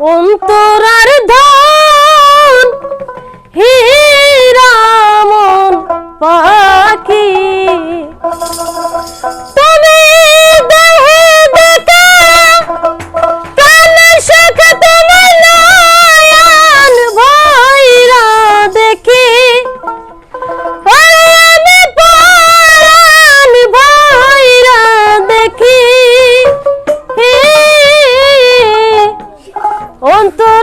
অন্তরার Dhan pronto.